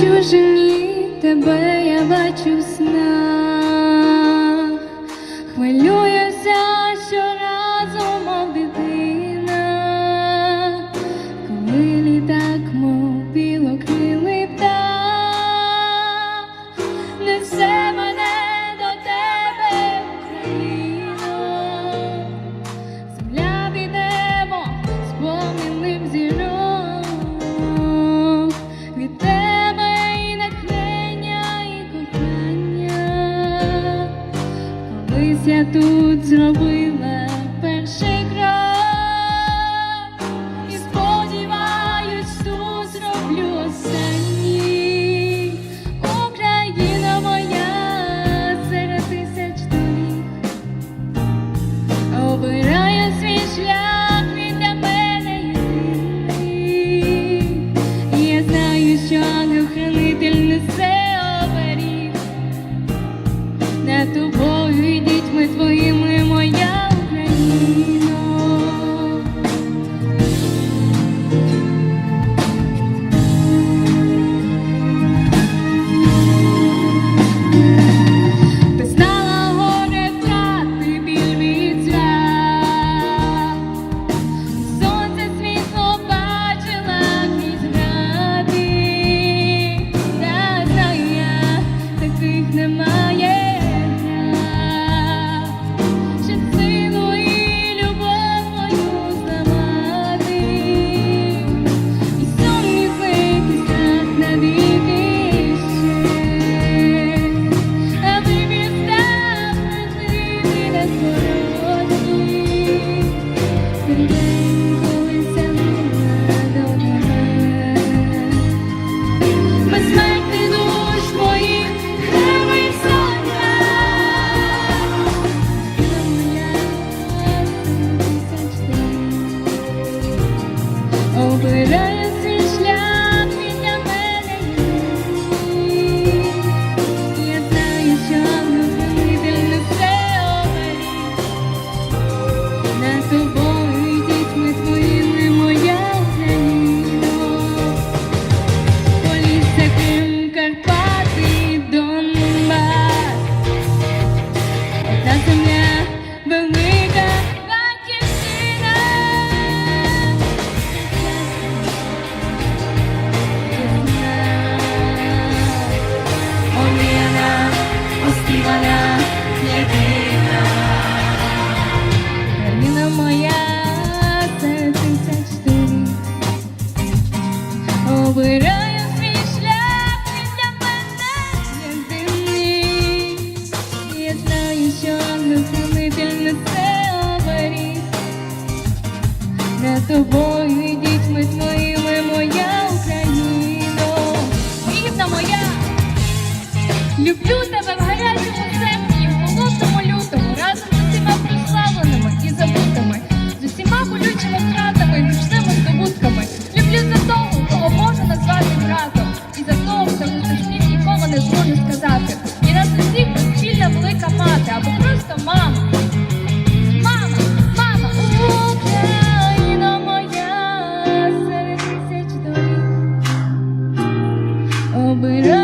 чужині тебе я бачу сна, хвилююся. я тут зробила перший. тобою і дітьми твоїми моя Україно, рідна моя, люблю тебе в гарячі. bırak